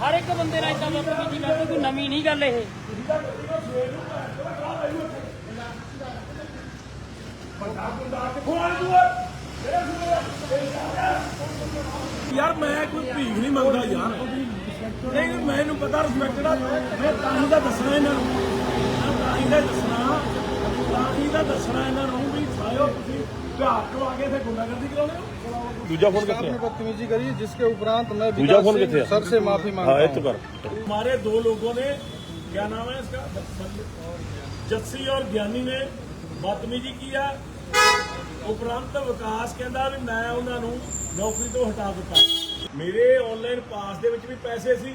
ਹਰ ਇੱਕ ਬੰਦੇ ਨਾਲ ਇਦਾਂ ਬਦਤਮੀਜ਼ੀ ਕਰਦੇ, ਕੋਈ ਨਵੀਂ ਨਹੀਂ ਗੱਲ ਇਹ। ਯਾਰ ਮੈਂ ਕੋਈ ਭੀਖ ਨਹੀਂ ਮੰਗਦਾ ਯਾਰ। ਨਹੀਂ, ਮੈਨੂੰ ਪਤਾ ਰਿਸਪੈਕਟ ਦਾ ਮੈਂ ਤਾਂ ਹੀ ਤਾਂ ਦੱਸਣਾ ਇਹਨਾਂ ਨੂੰ। ਤਾਂ ਹੀ ਤਾਂ ਦੱਸਣਾ। ਤਾਂ ਹੀ ਤਾਂ ਦੱਸਣਾ ਇਹਨਾਂ ਨੂੰ ਵੀ ਸਾਇਓ ਤੁਸੀਂ ਘਾਟ ਤੋਂ ਆ ਕੇ ਇੱਥੇ ਗੁੰਡਾਗਰਦੀ ਕਰਾਉਂਦੇ ਹੋ ਦੂਜਾ ਫੋਨ आपने बदतमीजी करी जिसके उपरांत मैं दूजा विकास फोन सिंह किथे है? सर से माफी हाँ मांगता ये हूँ तो कर हमारे दो लोगों ने क्या नाम है इसका जस्सी और ज्ञानी ने बदतमीजी की है ਉਪਰੰਤ ਵਿਕਾਸ ਕਹਿੰਦਾ ਵੀ ਮੈਂ ਉਹਨਾਂ ਨੂੰ ਨੌਕਰੀ ਤੋਂ ਹਟਾ ਦਿੱਤਾ ਮੇਰੇ ਆਨਲਾਈਨ ਪਾਸ ਦੇ ਵਿੱਚ ਵੀ ਪੈਸੇ ਸੀ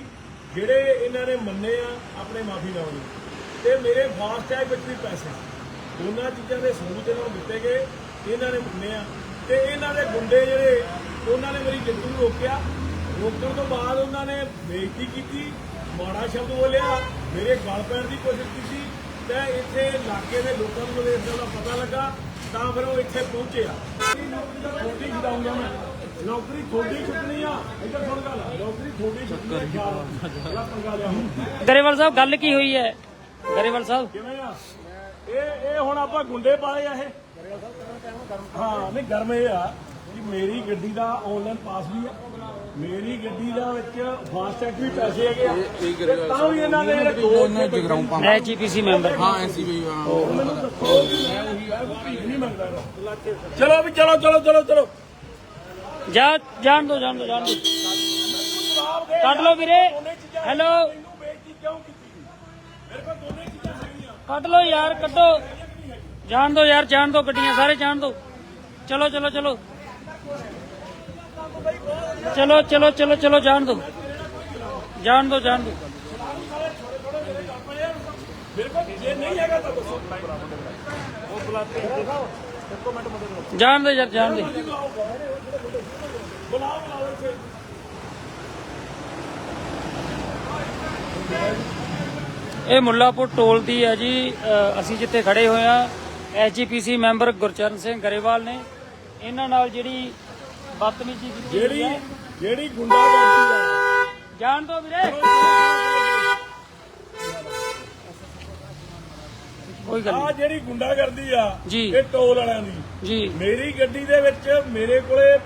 ਜਿਹੜੇ ਇਹਨਾਂ ਨੇ ਮੰਨੇ ਆ ਆਪਣੇ ਮਾਫੀ ਨਾਮ ਨੂੰ ਤੇ ਮੇਰੇ ਫਾਸਟ ਟੈਗ ਵਿੱਚ ਵੀ ਪੈਸੇ ਸੀ ਦੋਨਾਂ ਚੀਜ਼ਾਂ ਦੇ ਸਬੂਤ ਇਹਨਾਂ ਨੂੰ ਦਿੱਤੇ ਗਏ ਇਹਨਾਂ ਨੇ ਮੰਨੇ ਆ। ਤੇ ਇਹਨਾਂ ਦੇ ਗੁੰਡੇ ਜਿਹੜੇ ਉਹਨਾਂ ਨੇ ਮੇਰੀ ਜਿੱਤ ਨੂੰ ਰੋਕਿਆ। ਰੋਕਣ ਤੋਂ ਬਾਅਦ ਉਹਨਾਂ ਨੇ ਬੇਇੱਜ਼ਤੀ ਕੀਤੀ ਮਾੜਾ ਸ਼ਬਦ ਬੋਲਿਆ ਮੇਰੇ ਗਲ ਪੈਣ ਦੀ ਕੋਸ਼ਿਸ਼ ਕੀਤੀ। ਤੇ ਇੱਥੇ ਇਲਾਕੇ ਦੇ ਲੋਕਾਂ ਨੂੰ ਜਦੋਂ ਇਸ ਦਾ ਪਤਾ ਲੱਗਾ ਤਾਂ ਫਿਰ ਉਹ ਇੱਥੇ ਪਹੁੰਚੇ ਆ। ਥੋੜੀ ਛਡਾਉਂਗਾ ਮੈਂ। ਨੌਕਰੀ ਥੋੜੀ ਛੁੱਟਣੀ ਆ। ਇੱਧਰ ਸੁਣ ਗੱਲ ਨੌਕਰੀ ਥੋੜੀ ਛੁੱਟਣੀ ਆ। ਗਰੇਵਾਲ ਸਾਹਿਬ ਗੱਲ ਕੀ ਹੋਈ ਹੈ? ਗਰੇਵਾਲ ਸਾਹਿਬ। ਕਿਵੇਂ ਆ? ਇਹ ਇਹ ਹੁਣ ਆਪਾਂ ਗੁੰਡੇ ਪਾਲੇ ਆ ਇਹ। ਹਾਂ ਨਹੀਂ ਗਰਮ ਇਹ ਆ ਕਿ ਮੇਰੀ ਗੱਡੀ ਦਾ ਆਨਲਾਈਨ ਪਾਸ ਵੀ ਆ। ਮੇਰੀ ਗੱਡੀ ਦਾ ਵਿੱਚ ਫਾਸਟੈਗ ਵੀ ਪੈਸੇ ਹੈਗੇ ਆ। ਤਾਂ ਵੀ ਇਹਨਾਂ ਦੇ ਜਿਹੜੇ ਦੋ ਉਹਨਾਂ ਜਗਰਾਉਂ ਪੰਪ ਮੈਂ ਜੀਪੀਸੀ ਮੈਂਬਰ ਹਾਂ ਐਨਸੀਬੀ ਹਾਂ ਮੈਨੂੰ ਦੱਸੋ ਕਿ ਮੈਂ ਉਹੀ ਆ ਭੀਖ ਨਹੀਂ ਮੰਗਦਾ ਰੋ। ਚਲੋ ਵੀ ਚਲੋ ਚਲੋ ਚਲੋ ਚਲੋ। ਜਾ ਜਾਣ ਦੋ ਜਾਣ ਦੋ ਜਾਣ ਦੋ। ਕੱਟ ਲਓ ਵੀਰੇ। ਹੈਲੋ। ਮੈਨੂੰ ਬੇਇੱਜ਼ਤੀ ਕਿਉਂ ਕੀਤੀ? ਮੇਰੇ ਕੋਲ ਦੋਨੇ ਕੱਢ ਲਓ ਯਾਰ, ਕੱਢੋ। ਜਾਣ ਦੋ ਯਾਰ, ਜਾਣ ਦੋ ਗੱਡੀਆਂ, ਸਾਰੇ ਜਾਣ ਦੋ। ਚਲੋ ਚਲੋ ਚਲੋ। ਚਲੋ ਚਲੋ ਚਲੋ ਚਲੋ, ਜਾਣ ਦੋ। ਜਾਣ ਦੋ ਜਾਣ ਦੋ। ਮੇਰੇ ਜਾਣ ਦੇ ਯਾਰ, ਜਾਣ ਦੇ। ਬੁਲਾਓ ਬੁਲਾਓ ਇਹ ਮੁੱਲਾਪੁਰ ਟੋਲ ਦੀ ਹੈ ਜੀ ਅਸੀਂ ਜਿੱਥੇ ਖੜੇ ਹੋਏ ਆ ਐਸਜੀਪੀਸੀ ਮੈਂਬਰ ਗੁਰਚਰਨ ਸਿੰਘ ਗਰੇਵਾਲ ਨੇ। ਇਹਨਾਂ ਨਾਲ ਜਿਹੜੀ ਬਦਤਮੀਜ਼ੀ ਕੀਤੀ ਜਿਹੜੀ ਜਿਹੜੀ ਗੁੰਡਾਗਰਦੀ ਆ। ਜਾਣ ਦੋ ਵੀਰੇ। ਕੋਈ ਗੱਲ ਆ ਨਹੀਂ। ਜਿਹੜੀ ਗੁੰਡਾਗਰਦੀ ਆ ਜੀ। ਇਹ ਟੋਲ ਵਾਲਿਆਂ ਦੀ। ਜੀ। ਮੇਰੀ ਗੱਡੀ ਦੇ ਵਿੱਚ ਮੇਰੇ ਕੋਲੇ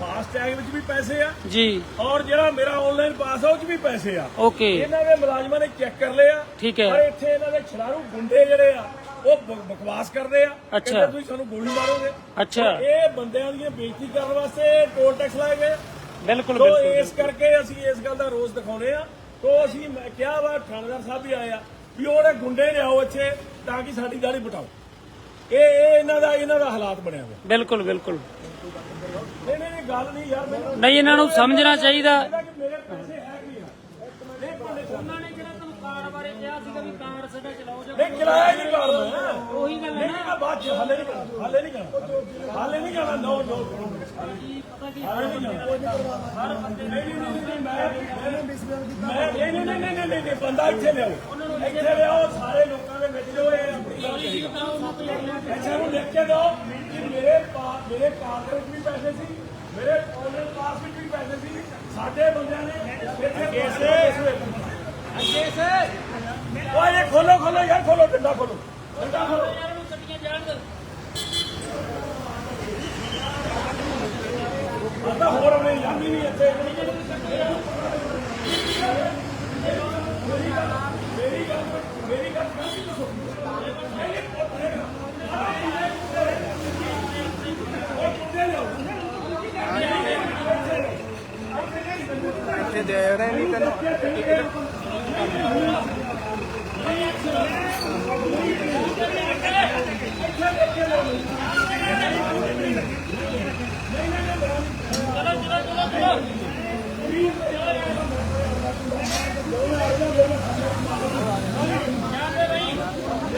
ਫਾਸਟ ਟੈਗ ਵਿੱਚ ਵੀ ਪੈਸੇ ਆ ਜੀ। ਔਰ ਜਿਹੜਾ ਮੇਰਾ ਆਨਲਾਈਨ ਪਾਸ ਆ ਉਹ 'ਚ ਵੀ ਪੈਸੇ ਆ। ਓਕੇ। ਇਹਨਾਂ ਦੇ ਮੁਲਾਜ਼ਮਾਂ ਨੇ ਚੈੱਕ ਕਰ ਲਏ ਆ। ਠੀਕ ਹੈ। ਪਰ ਇੱਥੇ ਇਹਨਾਂ ਦੇ ਛਲਾਰੂ ਗੁੰਡੇ ਜਿਹੜੇ ਆ ਉਹ ਬ- ਬਕਵਾਸ ਕਰਦੇ ਆ। ਅੱਛਾ। ਕਹਿੰਦੇ ਤੁਸੀਂ ਸਾਨੂੰ ਗੋਲੀ ਮਾਰੋਗੇ? ਅੱਛਾ। ਇਹ ਬੰਦਿਆਂ ਦੀਆਂ ਬੇਇੱਜ਼ਤੀ ਕਰਨ ਵਾਸਤੇ ਟੋਲ ਟੈਕਸ ਲਾਏ ਗਏ। ਬਿਲਕੁਲ ਤੋ ਬਿਲਕੁਲ ਇਸ ਕਰਕੇ ਅਸੀਂ ਇਸ ਗੱਲ ਦਾ ਰੋਸ ਦਿਖਾਉਨੇ ਆ। ਤੋ ਅਸੀਂ ਮੈਂ ਕਿਹਾ ਵਾ ਥਾਣੇਦਾਰ ਸਾਹਿਬ ਵੀ ਆਏ ਆ ਵੀ ਉਹਦੇ ਗੁੰਡੇ ਲਿਆਓ ਇੱਥੇ। ਤਾਂ ਕਿ ਸਾਡੀ ਦਾੜੀ ਬਟਾਓ ਇਹ ਇਹ ਇਹਨਾਂ ਦਾ ਇਹਨਾਂ ਦਾ ਹਾਲਾਤ ਬਣਿਆ ਹੋਇਆ। ਬਿਲਕੁਲ ਬਿਲਕੁਲ। ਨਹੀਂ ਨਹੀਂ ਨਹੀਂ, ਗੱਲ ਨਹੀਂ ਯਾਰ ਮੈਨੂੰ ਨਹੀਂ ਇਹਨਾਂ ਨੂੰ ਸਮਝਣਾ ਚਾਹੀਦਾ ਕਹਿੰਦਾ ਕਿ ਮੇਰੇ ਪੈਸੇ ਹੈ ਕੀ ਆ ਨਹੀਂ ਭਾਵੇਂ ਉਹਨਾਂ ਨੇ ਜਿਹੜਾ ਤੁਹਾਨੂੰ ਕਾਰ ਬਾਰੇ ਕਿਹਾ ਸੀਗਾ ਵੀ ਕਾਰ ਸਾਡਾ ਚਲਾਓ ਜਾਂ ਨਹੀਂ ਕਿਰਾਇਆ ਨਹੀਂ ਕਰਨਾ ਉਹੀ ਗੱਲ ਹੈ ਮੈਂ ਬਾਅਦ ਚ ਹੱਲੇ ਨਹੀਂ ਕਰਨਾ ਹੱਲੇ ਨਹੀਂ ਕਰਨਾ ਹੱਲੇ ਨਹੀਂ ਕਰਨਾ ਨੋ ਨੋ ਪਤਾ ਕੀ ਹੱਲੇ ਨਹੀਂ ਕਰਨਾ ਨਹੀਂ ਨਹੀਂ ਨਹੀਂ ਨਹੀਂ, ਮੈਂ ਮੈਂ ਨਹੀਂ ਨਹੀਂ ਨਹੀਂ ਨਹੀਂ ਨਹੀਂ ਨਹੀਂ ਬੰਦਾ ਇੱਥੇ ਲਿਆਓ ਇੱਥੇ ਲਿਆਓ ਸਾਰੇ ਲੋਕਾਂ ਦੇ ਵਿੱਚ ਜੋ ਇਹ ਆਪਣੀ ਗੱਲ ਕਹੀ ਅੱਛਾ ਨੂੰ ਲਿਖ ਕੇ ਦਿਓ ਕਿ ਮੇਰੇ ਪਾ- ਮੇਰੇ ਕਾਰ ਦੇ ਵਿੱਚ ਵੀ ਪੈਸੇ ਸੀ ਮੇਰੇ ਆਨਲਾਈਨ ਪਾਸ ਵਿੱਚ ਵੀ ਪੈਸੇ ਸੀ ਸਾਡੇ ਬੰਦਿਆਂ ਨੇ ਇੱਥੇ ਕੇਸੇ ਅੱਗੇ ਸੇ ਓਏ ਇਹ ਖੋਲੋ ਖੋਲੋ ਯਾਰ, ਖੋਲੋ, ਡੰਡਾ ਖੋਲੋ। ਡੰਡਾ ਖੋਲੋ। ਯਾਰ ਨੂੰ ਗੱਡੀਆਂ ਜਾਣ ਦੋ ਪਤਾ ਹੋਰ ਉਹਨੇ ਜਾਂਦੀ ਨਹੀਂ ਇੱਥੇ ਮੇਰੀ ਗੱਲ ਮੇਰੀ ਗੱਲ ਕਾਹਦੀ ਦੱਸੋ ਇੱਥੇ ਦੇ ਰਹੇ ਨਹੀਂ ਤੈਨੂੰ।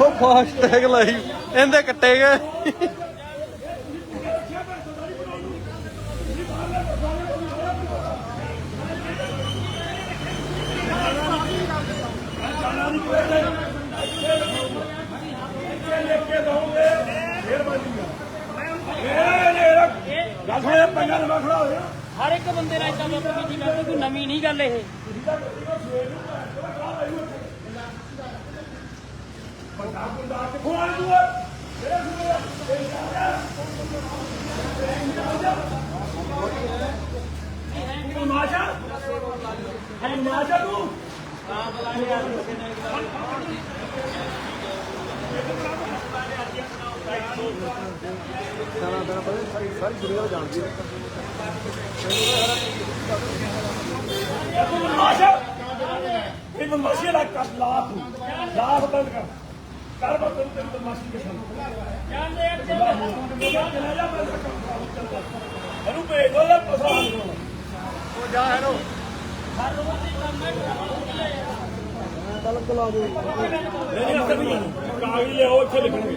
ਉਹ ਫਾਸਟ ਟੈਗ ਲਾਈ। ਇਹਦੇ ਕੱਟੇ ਗਏ। ਇਹ ਲਿਖ ਕੇ ਦਊਂਗੇ ਮਿਹਰਬਾਨੀ ਕਰ ਇਹ ਇਹ ਗੱਲ ਸੁਣ ਇਹ ਪੰਜਾਂ ਨੰਬਰ ਖੜਾ ਹੋ ਗਿਆ ਹਰ ਇੱਕ ਬੰਦੇ ਨਾਲ ਇਦਾਂ ਬਦਤਮੀਜ਼ੀ ਕਰਦੇ ਕੋਈ ਨਵੀਂ ਨਹੀਂ ਗੱਲ ਇਹ ਖੋਲ ਦੂਆ ਤੂੰ ਮਾਸ਼ਾ ਹੈ ਮਾਸ਼ਾ ਤੂੰ ਸਾਰਾ ਦਿਨ ਪਤਾ ਸਾਰੀ ਸਾਰੀ ਦੁਨੀਆ ਜਾਣਦੀ ਹੈ ਇਹ ਬਦਮਾਸ਼ੀ ਦਾ ਕਰ ਲਾ ਤੂੰ ਲਾਭ ਬੰਦ ਕਰ। ਕਰ ਬਸ ਤੈਨੂੰ ਤੈਨੂੰ ਬਦਮਾਸ਼ੀ ਦੇ ਸਾਹਮਣੇ ਜਾਂਦੇ ਆ ਚਲਾ। ਜਾ ਮੈਂ ਇਹਨੂੰ ਭੇਜ ਦੋ ਲੈ ਪਸਾਰ ਦੋ ਨਹੀਂ ਨਹੀਂ ਇੱਥੇ ਨਹੀਂ। ਕਾਗਜ਼ ਲਿਆਓ ਇੱਥੇ ਲਿਖਣਗੇ।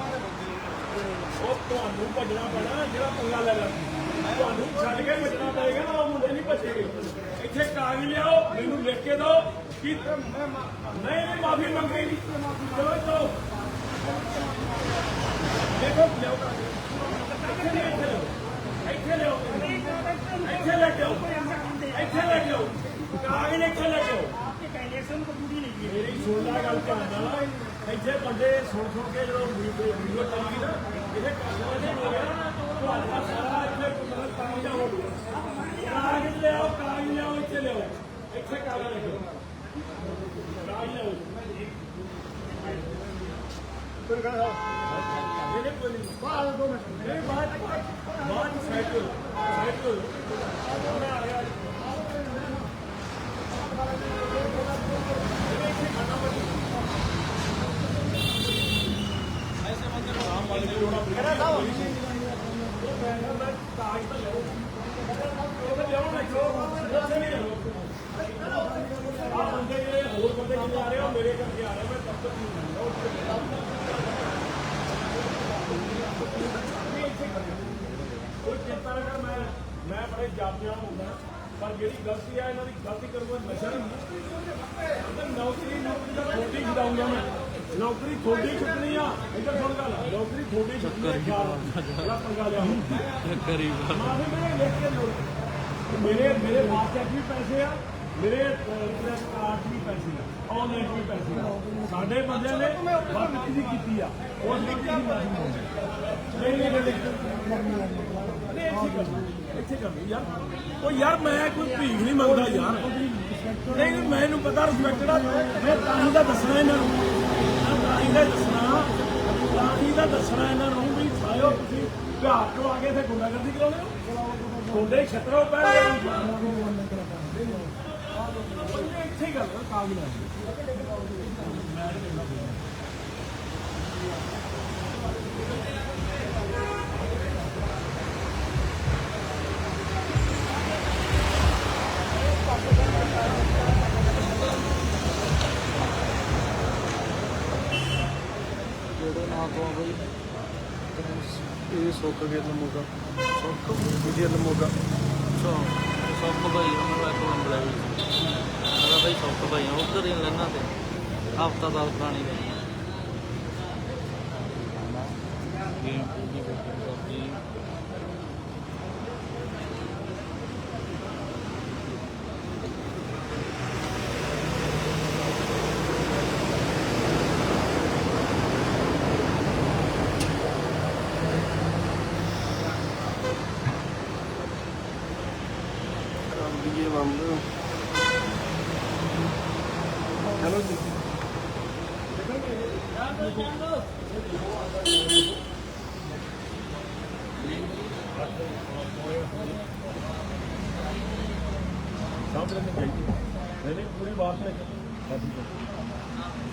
ਉਹ ਤੁਹਾਨੂੰ ਭੱਜਣਾ ਪੈਣਾ ਜਿਹੜਾ ਪੰਗਾ ਲੈ ਲਿਆ ਤੁਹਾਨੂੰ ਛੱਡ ਕੇ ਭੱਜਣਾ ਪਏਗਾ ਨਾ ਉਹ ਮੁੰਡੇ ਨਹੀਂ ਭੱਜੇਗੇ ਇੱਥੇ ਕਾਗਜ਼ ਲਿਆਓ ਮੈਨੂੰ ਲਿਖ ਕੇ ਦਿਓ ਕਿ ਨਹੀਂ ਨਹੀਂ ਮਾਫੀ ਮੰਗੀ ਨਹੀਂ ਚਲੋ ਚਲੋ ਦੇਖੋ ਲਿਆਓ ਕਾਗਜ਼ ਇੱਥੇ ਨਹੀਂ, ਇੱਥੇ ਲਿਆਓ ਇੱਥੇ ਲਿਆਓ ਇੱਥੇ ਲੈ ਕੇ ਆਓ ਇੱਥੇ ਲੈ ਕੇ ਆਓ ਕਾਗਜ਼ ਇੱਥੇ ਲੈ ਕੇ ਆਓ ਮੇਰੀ ਸੁਣਦਾ ਗੱਲ ਧਿਆਨ ਨਾਲ ਇੱਥੇ ਬੰਦੇ ਸੁਣ ਸੁਣ ਕੇ ਜਦੋਂ ਵੀਡੀਓ ਵੀਡੀਓ ਚੱਲਦੀ ਨਾ ਇਹਦੇ ਕੰਨਾਂ ਦੇ ਹੋ ਗਿਆ ਨਾ ਤੁਹਾਡਾ ਸਾਰਾ ਇੱਥੇ ਮਤਲਬ ਕੰਮ ਜਾ ਹੋ ਗਿਆ ਕਾਗਜ਼ ਲਿਆਓ ਕਾਗਜ਼ ਲਿਆਓ ਇੱਥੇ ਲਿਆਓ ਇੱਥੇ ਕਾਗਜ਼ ਲਿਆਓ ਕਾਗਜ਼ ਲਿਆਓ ਮੇਰੇ ਕੋਲ ਨਹੀਂ ਬਾਹਰ ਦੋ ਮਿੰਟ ਮੇਰੇ ਬਾਅਦ ਬਾਅਦ ਸਾਈਕਲ ਸਾਈਕਲ। ਆ ਗਿਆ ਹੋਰ ਬੰਦੇ ਕਿੰਨੇ ਆ ਰਹੇ ਹੋ ਮੇਰੇ ਕਰਕੇ ਆ ਰਹੇ ਮੈਂ ਦਫ਼ਤਰ ਨਹੀਂ ਕੋਈ ਚਿੰਤਾ ਨਾ ਕਰ ਮੈਂ ਮੈਂ ਬੜੇ ਜਾਪਿਆ ਹੁੰਦਾ ਪਰ ਜਿਹੜੀ ਗਲਤੀ ਆ, ਇਹਨਾਂ ਦੀ ਗਲਤੀ ਕਰੂਗਾ ਨਸ਼ਾ ਨਹੀਂ ਤੇ ਨੌਕਰੀ ਨੌਕਰੀ ਦਾ ਥੋੜੀ ਛਡਾਉਂਗਾ ਮੈਂ ਨੌਕਰੀ ਥੋੜੀ ਛੁੱਟਣੀ ਆ। ਇੱਧਰ ਸੁਣ ਗੱਲ। ਨੌਕਰੀ ਥੋੜੀ ਛੁੱਟਣੀ ਆ ਬੜਾ ਪੰਗਾ ਲਿਆ। ਗਰੀਬ ਮਾਫੀ ਮੇਰੇ ਲਿਖ ਕੇ ਲੋ ਮੇਰੇ ਮੇਰੇ ਵਾਸਤੇ ਵੀ ਪੈਸੇ ਆ ਮੇਰੇ ਪ੍ਰੈਸ ਕਾਰਡ ਵੀ ਪੈਸੇ ਆ ਆਨਲਾਈਨ ਵੀ ਪੈਸੇ ਆ। ਸਾਡੇ ਬੰਦਿਆਂ ਨੇ ਬਦਤਮੀਜ਼ੀ ਕੀਤੀ ਆ। ਦੀ ਮਾਫੀ ਮੰਗਦੇ ਨਹੀਂ ਨਹੀਂ ਨਹੀਂ ਇੱਥੇ ਕਰਨੀ ਯਾਰ। ਉਹ ਯਾਰ ਮੈਂ ਕੋਈ ਭੀਖ ਨਹੀਂ ਮੰਗਦਾ ਯਾਰ। ਨਹੀਂ ਮੈਨੂੰ ਪਤਾ ਦਾ ਰਿਸਪੈਕਟਡ ਆ। ਮੈਂ ਤਾਂ ਹੀ ਦਾ ਦੱਸਣਾ ਇਹਨਾਂ ਨੂੰ। ਮੈਂ ਦਾ ਦੱਸਣਾ, ਤਾਂ ਦਾ ਦੱਸਣਾ ਇਹਨਾਂ ਨੂੰ ਵੀ ਸਾਲਿਓ, ਤੁਸੀਂ ਵਿਹਾਰ ਤੋਂ ਆ ਕੇ ਇੱਥੇ ਗੁੰਡਾਗਰਦੀ ਕਰਾਉਂਦੇ ਹੋ? ਗੁੰਡੇ ਛਤਰੋ ਪੈ ਇੱਥੇ ਗੱਲ ਕਾਗਜ਼ ਲੈ ਜਿਹੜਾ ਨਾ ਤੋਂ ਬਈ ਲਮੋਗਾ ਸੁੱਕ ਗਿਆ ਲਮੋਗਾ ਅੱਛਾ ਸੌਕ ਭਾਈ ਉਹਨਾਂ ਦਾ ਕੋਲ ਬੁਲਾਇਆ ਮੇਰਾ ਭਾਈ ਸੌਕ ਭਾਈ ਉੱਧਰ ਹੀ ਲੈਣਾ ਤੇ ਹਫਤਾ ਦਾ ਪੁਰਾਣੀ ਗਈ ਗੇਮ ਪੂਰੀ ਕਰਦੀ ਕੰਮ ਇਹ ਬੰਦ ਹੈਲੋ ਜੀ ਸਾਹਮਣੇ ਨਹੀਂ ਚਾਹੀਦੀ ਨਹੀਂ ਨਹੀਂ ਪੂਰੀ ਬਾਤ ਹੈ ਬਾਕੀ ਤਾਂ।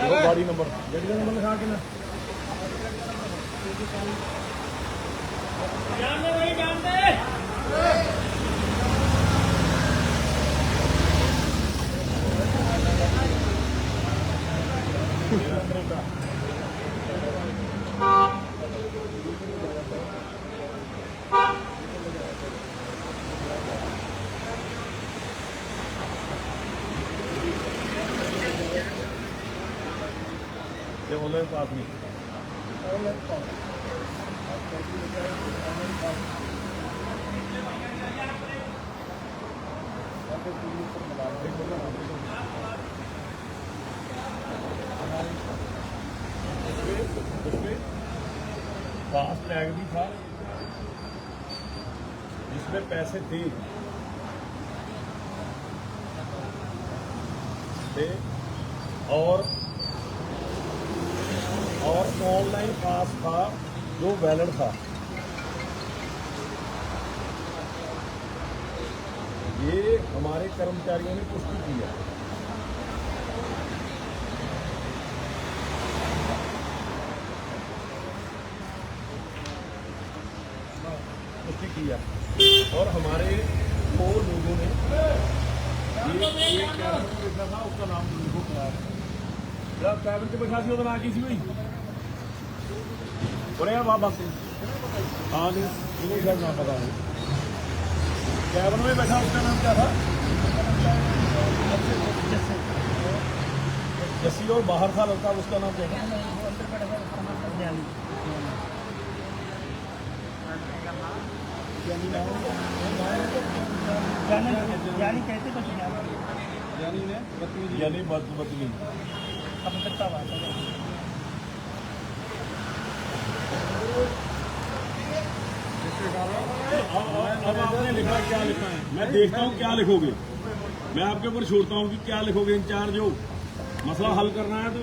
ਉਹ ਗਾੜੀ ਨੰਬਰ ਗੱਡੀ ਦਾ ਨੰਬਰ ਲਿਖਾ ਕੇ ਨਾ ਤੇ হলে তো আপনি फास्ट टैग भी था जिसमें पैसे थे और ऑनलाइन पास था, जो वैलिड था। ये हमारे कर्मचारियों ने पुष्टि की है। पुष्टि की है। और हमारे दो लोगों ने था उसका नाम तो लिखो क्या है। कैबिनेट के बैठा थी उसका नाम की थी भाई ਬਈ ਬੜਿਆ ਬਾਬਾ ਸਿੰਘ हाँ जी मुझे शायद ना पता है कैबिन में बैठा उसका नाम क्या था जस्सी और बाहर था लड़का उसका नाम क्या था यानी कहते कुछ नहीं आप ਯਾਨੀ ਨੇ ਬਤਮੀਜੀ यानी बद बदली अब अब आपने लिखा क्या लिखा है? मैं देखता हूँ क्या लिखोगे। मैं आपके ऊपर छोड़ता हूँ कि क्या लिखोगे, इंचार्ज हो। मसला हल करना है तो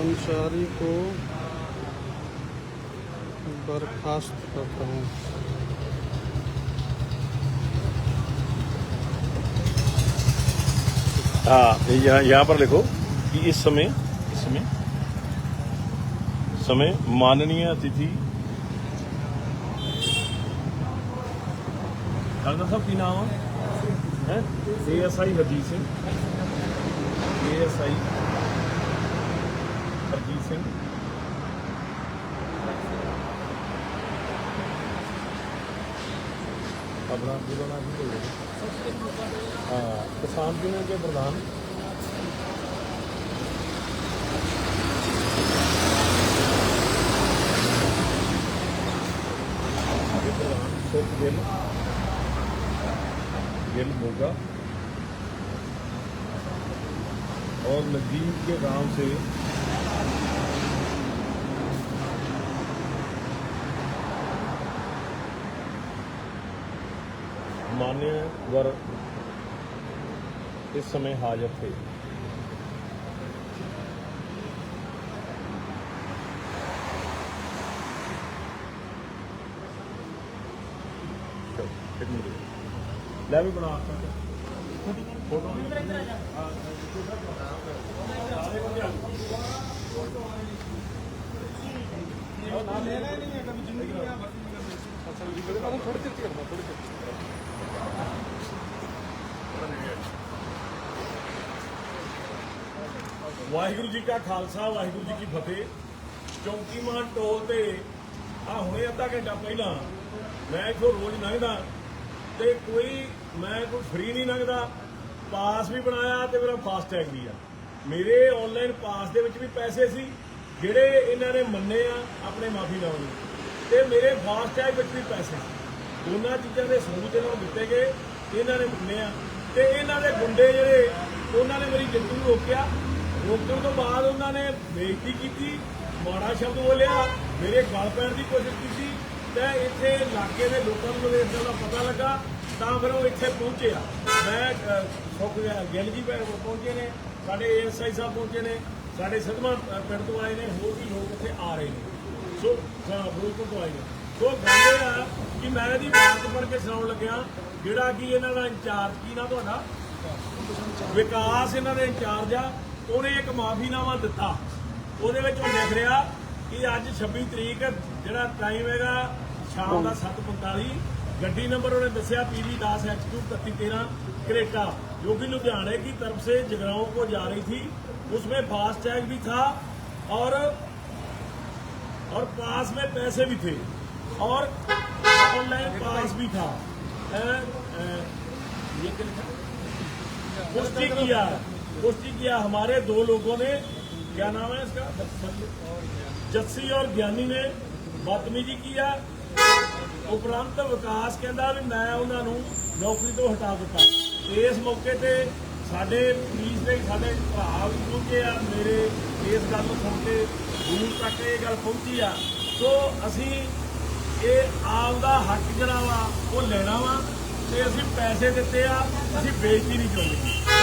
कर्मचारी को बर्खास्त करता हूँ। हाँ यहाँ यहाँ पर लिखो कि इस समय इस समय समय माननीय अतिथि साहब, की नाम है? A S I Singh A S I Singh ji का नाम ही हाँ किसान यूनियन के प्रधान। गिल गिल मोगा और नदीम के गाँव से मान्यवर इस समय हाजिर थे ਲੈ ਵੀ ਬਣਾ ਫੋਟੋ ਨਾ ਲੈਣਾ ਨਹੀਂ ਹੈ ਕਦੀ ਜ਼ਿੰਦਗੀ ਆ ਬਸ ਅਸਲ ਜੀ ਕਦੇ ਕਦੋਂ ਥੋੜੀ ਚਿਰ ਕਰਦਾ ਥੋੜੀ ਚਿਰ ਵਾਹਿਗੁਰੂ ਜੀ ਕਾ ਖਾਲਸਾ, ਵਾਹਿਗੁਰੂ ਜੀ ਕੀ ਫਤਿਹ। ਚੌਂਕੀਮਾਨ ਟੋਲ ਤੇ ਆ ਹੁਣੇ ਅੱਧਾ ਘੰਟਾ ਪਹਿਲਾਂ ਮੈਂ ਇੱਥੋਂ ਰੋਜ਼ ਲੰਘਦਾ ਤੇ ਕੋਈ, ਮੈਂ ਕੋਈ ਫ੍ਰੀ ਨਹੀਂ ਲੰਘਦਾ। ਪਾਸ ਵੀ ਬਣਾਇਆ ਤੇ ਮੇਰਾ ਫਾਸਟ ਟੈਗ ਵੀ ਆ। ਮੇਰੇ ਆਨਲਾਈਨ ਪਾਸ ਦੇ ਵਿੱਚ ਵੀ ਪੈਸੇ ਸੀ, ਜਿਹੜੇ ਇਹਨਾਂ ਨੇ ਮੰਨੇ ਆ ਆਪਣੇ ਮਾਫੀ ਲਾਉਣ ਨੂੰ ਤੇ ਮੇਰੇ ਫਾਸਟ ਟੈਗ ਵਿੱਚ ਵੀ ਪੈਸੇ ਸੀ। ਦੋਨਾਂ ਚੀਜ਼ਾਂ ਦੇ ਸਬੂਤ ਇਹਨਾਂ ਨੂੰ ਦਿੱਤੇ ਗਏ ਇਹਨਾਂ ਨੇ ਮੰਨੇ ਆ। ਤੇ ਇਹਨਾਂ ਦੇ ਗੁੰਡੇ ਜਿਹੜੇ ਉਹਨਾਂ ਨੇ ਮੇਰੀ ਜਿੱਤ ਨੂੰ ਰੋਕਿਆ। ਰੋਕਣ ਤੋਂ ਬਾਅਦ ਉਹਨਾਂ ਨੇ ਬੇਇੱਜ਼ਤੀ ਕੀਤੀ ਮਾੜਾ ਸ਼ਬਦ ਬੋਲਿਆ ਮੇਰੇ ਗਲ ਪੈਣ ਦੀ ਕੋਸ਼ਿਸ਼ ਕੀਤੀ। ਤੇ ਇੱਥੇ ਇਲਾਕੇ ਦੇ ਲੋਕਾਂ ਨੂੰ ਜਦੋਂ ਇਸ ਗੱਲ ਦਾ ਪਤਾ ਲੱਗਾ ਤਾਂ ਫਿਰ ਉਹ ਇੱਥੇ ਪਹੁੰਚੇ ਆ। ਮੈਂ ਅਹ, ਗਿੱਲ ਜੀ ਪੈ- ਪਹੁੰਚੇ ਨੇ ਸਾਡੇ ਏਐਸਆਈ ਸਾਹਿਬ ਪਹੁੰਚੇ ਨੇ ਸਾਡੇ ਸਦਮਾ ਪਿੰਡ ਤੋਂ ਆਏ ਨੇ ਹੋਰ ਵੀ ਲੋਕ ਇੱਥੇ ਆ ਰਹੇ ਨੇ। ਸੋ ਫਿਰੋਜ਼ਪੁਰ ਤੋਂ ਆਏ ਨੇ। ਸੋ ਗੱਲ ਇਹ ਆ ਕਿ ਮੈਂ ਇਹਦੀ ਬਾਤ ਪੜ੍ਹ ਕੇ ਸੁਣਾਉਣ ਲੱਗਿਆ ਜਿਹੜਾ ਕਿ ਇਹਨਾਂ ਦਾ ਇੰਚਾਰਜ ਕੀ ਨਾ ਤੁਹਾਡਾ ਵਿਕਾਸ ਇਹਨਾਂ ਦੇ ਇੰਚਾਰਜ ਆ ਉਹਨੇ ਇੱਕ ਮਾਫੀਨਾਮਾ ਦਿੱਤਾ ਉਹਦੇ ਵਿੱਚ ਉਹ ਲਿਖ ਰਿਹਾ ਕਿ ਅੱਜ 26 ਤਰੀਕ ਜਿਹੜਾ ਟਾਈਮ ਹੈਗਾ ਸ਼ਾਮ ਦਾ 7:45 ਗੱਡੀ ਨੰਬਰ ਉਹਨੇ ਦੱਸਿਆ पीवी दास एच टू इकतीस तेरह क्रेटा जो कि लुधियाने की तरफ से जगराओं को जा रही थी उसमें फास्ट टैग भी था और और पास में पैसे भी थे और ऑनलाइन पास भी था अ, अ, ये क्या लिखा? पुष्टि किया पुष्टि किया हमारे दो लोगों ने क्या नाम है इसका जस्सी और ज्ञानी ने बदतमीजी किया ਉਪਰੰਤ ਵਿਕਾਸ ਕਹਿੰਦਾ ਵੀ ਮੈਂ ਉਹਨਾਂ ਨੂੰ ਨੌਕਰੀ ਤੋਂ ਹਟਾ ਦਿੱਤਾ ਇਸ ਮੌਕੇ ਤੇ ਸਾਡੇ ਪੁਲਿਸ ਦੇ ਸਾਡੇ ਭਰਾ ਵੀ ਪਹੁੰਚੇ ਆ ਮੇਰੇ ਇਸ ਗੱਲ ਨੂੰ ਸੁਣ ਕੇ ਦੂਰ ਤੱਕ ਇਹ ਗੱਲ ਪਹੁੰਚੀ ਆ ਸੋ ਅਸੀਂ ਇਹ ਆਪ ਦਾ ਹੱਕ ਜਿਹੜਾ ਵਾ, ਉਹ ਲੈਣਾ ਵਾ ਤੇ ਅਸੀਂ ਪੈਸੇ ਦਿੱਤੇ ਆ, ਅਸੀਂ ਬੇਇੱਜ਼ਤੀ ਨਹੀਂ ਚਾਹੁੰਦੇ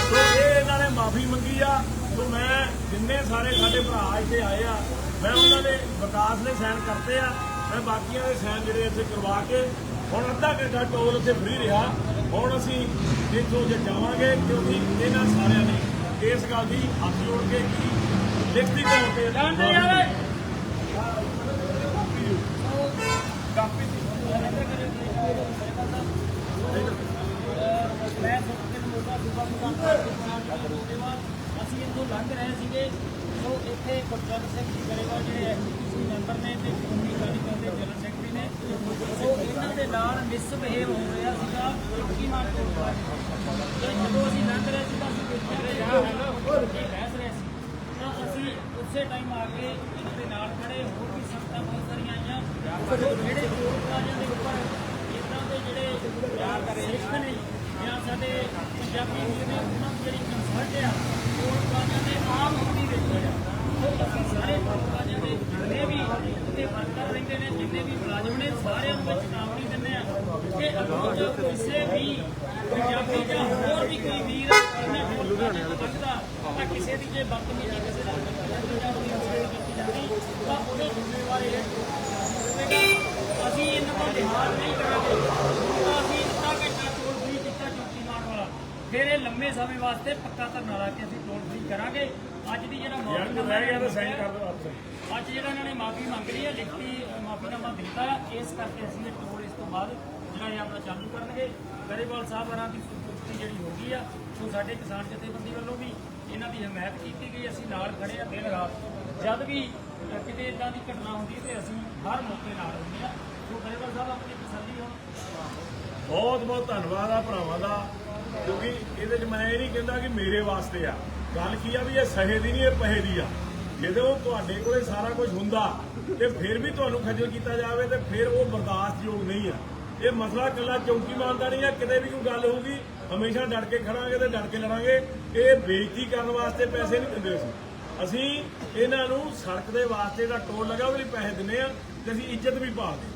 ਸੋ ਇਹ ਇਹਨਾਂ ਨੇ ਮਾਫੀ ਮੰਗੀ ਆ। ਸੋ ਮੈਂ ਜਿੰਨੇ ਸਾਰੇ ਸਾਡੇ ਭਰਾ ਇੱਥੇ ਆਏ ਆ, ਮੈਂ ਉਹਨਾਂ ਦੇ ਵਿਕਾਸ ਦੇ ਸਾਈਨ ਕਰਤੇ ਆ। ਮੈਂ ਬਾਕੀਆਂ ਦੇ ਸਾਈਨ ਜਿਹੜੇ ਇੱਥੇ ਕਰਵਾ ਕੇ, ਹੁਣ ਅੱਧਾ ਘੰਟਾ ਟੋਲ ਉੱਥੇ ਫ੍ਰੀ ਰਿਹਾ। ਹੁਣ ਅਸੀਂ ਇੱਥੋਂ ਜੇ ਜਾਵਾਂਗੇ, ਕਿਉਂਕਿ ਇਹਨਾਂ ਸਾਰਿਆਂ ਨੇ ਇਸ ਗੱਲ ਦੀ ਹੱਥ ਜੋੜ ਕੇ ਕੀ ਲਿਖਤੀ ਤੌਰ ਤੇ ਜਾਂਦੇ ਯਾਰ ਕਾਪੀ ਦੀ ਮੈਂ ਸੁਖੇ ਨੂੰ ਮੋਗਾ ਸੁਬਾ ਮੁਗਾ ਅਸੀਂ ਇੱਥੋਂ ਲੰਘ ਰਹੇ ਸੀਗੇ, ਸੋ ਇੱਥੇ ਗੁਰਜਨ ਸਿੰਘ ਜੀ ਕਰੇਗਾ ਜਿਹੜੇ ਐਸਪੀਸੀ ਮੈਂਬਰ ਨੇ ਤੇ ਸ਼੍ਰੋਮਣੀ ਅਕਾਲੀ ਦੇ ਜਨਰਲ ਸੈਕਟਰੀ ਨੇ। ਸੋ ਇਹਨਾਂ ਦੇ ਨਾਲ ਮਿਸਬਿਹੇਵ ਹੋ ਰਿਹਾ ਸੀਗਾ ਕੀ ਮਾਰ ਤੋਂ ਤੇ ਜਦੋਂ ਅਸੀਂ ਲੰਘ ਰਹੇ ਸੀ ਤਾਂ ਅਸੀਂ ਦੇਖਿਆ ਕਿ ਯਾਰ ਬਹਿਸ ਰਹੇ ਸੀ। ਤਾਂ ਅਸੀਂ ਉਸੇ ਟਾਈਮ ਆ ਕੇ ਇਹਨਾਂ ਦੇ ਨਾਲ ਖੜੇ ਹੋਰ ਵੀ ਸੰਗਤਾਂ ਬਹੁਤ ਸਾਰੀਆਂ ਆਈਆਂ ਸੋ ਜਿਹੜੇ ਕੋਲ ਪਲਾਜ਼ਾ ਦੇ ਉੱਪਰ ਇਦਾਂ ਦੇ ਜਿਹੜੇ ਸਿੱਖ ਨੇ ਜਾਂ ਸਾਡੇ ਪੰਜਾਬੀ ਵੀਰ ਨੇ ਉਹਨਾਂ ਦੀ ਜਿਹੜੀ ਕੰਸਰਟ ਆ ਕੋਲ ਪਲਾਜ਼ਾ ਦੇ ਆਮ ਹੁੰਦੀ ਵਿੱਚ ਆ ਅਸੀਂ ਸਾਰੇ ਕੋਲ ਪਲਾਜ਼ਾ ਦੇ ਜਿੰਨੇ ਵੀ ਇੱਥੇ ਵਰਕਰ ਰਹਿੰਦੇ ਨੇ ਜਿੰਨੇ ਵੀ ਮੁਲਾਜ਼ਮ ਨੇ ਸਾਰਿਆਂ ਨੂੰ ਵਿੱਚ ਚੇਤਾਵਨੀ ਦਿੰਦੇ ਆ ਕਿ ਅੱਗੋਂ ਜੋ ਕਿਸੇ ਵੀ ਪੰਜਾਬੀ ਜਾਂ ਹੋਰ ਵੀ ਕੋਈ ਵੀਰ ਇਹਨਾਂ ਕੋਲ ਪਲਾਜ਼ਾ ਲੱਗਦਾ ਤਾਂ ਕਿਸੇ ਦੀ ਜੇ ਬਦਤਮੀਜ਼ੀ ਕਿਸੇ ਨਾਲ ਕੀਤੀ ਜਾਂਦੀ ਜਾਂ ਉਹਦੀ ਇਨਸਲਟ ਕੀਤੀ ਜਾਂਦੀ ਤਾਂ ਉਹਦੇ ਜ਼ਿੰਮੇਵਾਰ ਇਹ ਹੋਵੇਗਾ ਅਸੀਂ ਇਹਨਾਂ ਤੋਂ ਲਿਹਾਜ਼ ਨਹੀਂ ਕਰਾਂਗੇ ਤਾਂ ਅਸੀਂ ਅੱਧਾ ਘੰਟਾ ਟੋਲ ਫਿਰ ਇਹ ਲੰਮੇ ਸਮੇਂ ਵਾਸਤੇ ਪੱਕਾ ਧਰਨਾ ਲਾ ਕੇ ਅਸੀਂ ਟੋਲ ਫ੍ਰੀ ਕਰਾਂਗੇ ਅੱਜ ਦੀ ਜਿਹੜਾ ਯਾਰ ਅੱਜ ਜਿਹੜਾ ਇਹਨਾਂ ਨੇ ਮਾਫੀ ਮੰਗ ਲਈ ਹੈ ਲਿਖਤੀ ਮਾਫੀਨਾਮਾ ਦਿੱਤਾ ਇਸ ਕਰਕੇ ਅਸੀਂ ਇਹ ਟੋਲ ਇਸ ਤੋਂ ਬਾਅਦ ਜਿਹੜਾ ਇਹ ਆਪਣਾ ਚਾਲੂ ਕਰਨਗੇ ਗਰੇਵਾਲ ਸਾਹਿਬ ਹਰਾਂ ਦੀ ਸੰਤੁਸ਼ਟੀ ਜਿਹੜੀ ਹੋ ਗਈ ਆ ਸੋ ਸਾਡੇ ਕਿਸਾਨ ਜਥੇਬੰਦੀ ਵੱਲੋਂ ਵੀ ਇਹਨਾਂ ਦੀ ਹਮਾਇਤ ਕੀਤੀ ਗਈ ਅਸੀਂ ਨਾਲ ਖੜੇ ਆ ਦਿਨ ਰਾਤ ਜਦ ਵੀ ਕਿਤੇ ਇਦਾਂ ਦੀ ਘਟਨਾ ਹੁੰਦੀ ਤੇ ਅਸੀਂ ਹਰ ਮੌਕੇ ਨਾਲ ਹੁੰਦੇ ਆ। ਬਹੁਤ ਬਹੁਤ ਧੰਨਵਾਦ ਆ ਭਰਾਵਾਂ ਦਾ, ਕਿਉਂਕਿ ਇਹਦੇ 'ਚ ਮੈਂ ਇਹ ਨਹੀਂ ਕਹਿੰਦਾ ਕਿ ਮੇਰੇ ਵਾਸਤੇ ਆ। ਗੱਲ ਕੀ ਆ ਵੀ ਇਹ ਸਹੇ ਦੀ ਨਹੀਂ, ਇਹ ਪਹੇ ਦੀ ਆ। ਜਦੋਂ ਤੁਹਾਡੇ ਕੋਲੇ ਸਾਰਾ ਕੁਝ ਹੁੰਦਾ, ਤੇ ਫਿਰ ਵੀ ਤੁਹਾਨੂੰ ਖੱਜਲ ਕੀਤਾ ਜਾਵੇ, ਤੇ ਫਿਰ ਉਹ ਬਰਦਾਸ਼ਤਯੋਗ ਨਹੀਂ ਆ। ਇਹ ਮਸਲਾ ਕੱਲਾ ਚੌਂਕੀ ਮਾਨਦਾ ਨਹੀਂ ਆ, ਕਿਤੇ ਵੀ ਕੋਈ ਗੱਲ ਹੋਊਗੀ, ਹਮੇਸ਼ਾ ਡਟ ਕੇ ਖੜਾਂਗੇ ਤੇ ਡਟ ਕੇ ਲੜਾਂਗੇ। ਇਹ ਬੇਇੱਜ਼ਤੀ ਕਰਨ ਵਾਸਤੇ ਪੈਸੇ ਨਹੀਂ ਦਿੰਦੇ ਅਸੀਂ। ਅਸੀਂ ਇਹਨਾਂ ਨੂੰ ਸੜਕ ਦੇ ਵਾਸਤੇ ਜਿਹੜਾ ਟੋਲ ਲਗਾ, ਉਹਦੇ ਲਈ ਪੈਸੇ ਦਿੰਨੇ ਆ, ਤੇ ਅਸੀਂ ਇੱਜ਼ਤ ਵੀ ਪਾਲਦੇ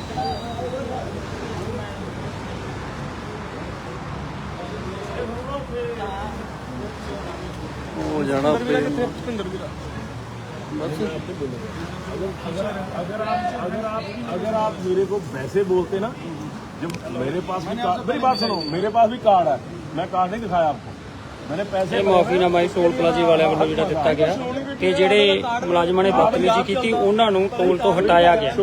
ਹੋ ਜਾਣਾ ਪੇ अगर अगर आप अगर आप अगर आप मेरे को वैसे बोलते ना जब मेरे पास भी कार्ड मेरी बात सुनो मेरे पास भी कार्ड है मैं कार्ड नहीं दिखाया आपको मैंने पैसे ਇਹ ਮਾਫੀਨਾਮਾ ਜੀ ਟੋਲ ਪਲਾਜ਼ੇ ਵਾਲਿਆਂ ਵੱਲੋਂ ਜਿਹੜਾ ਦਿੱਤਾ ਗਿਆ ਕਿ ਜਿਹੜੇ ਮੁਲਾਜ਼ਮਾਂ ਨੇ ਬਦਤਮੀਜ਼ੀ ਕੀਤੀ ਉਹਨਾਂ ਨੂੰ ਟੋਲ ਤੋਂ ਹਟਾਇਆ ਗਿਆ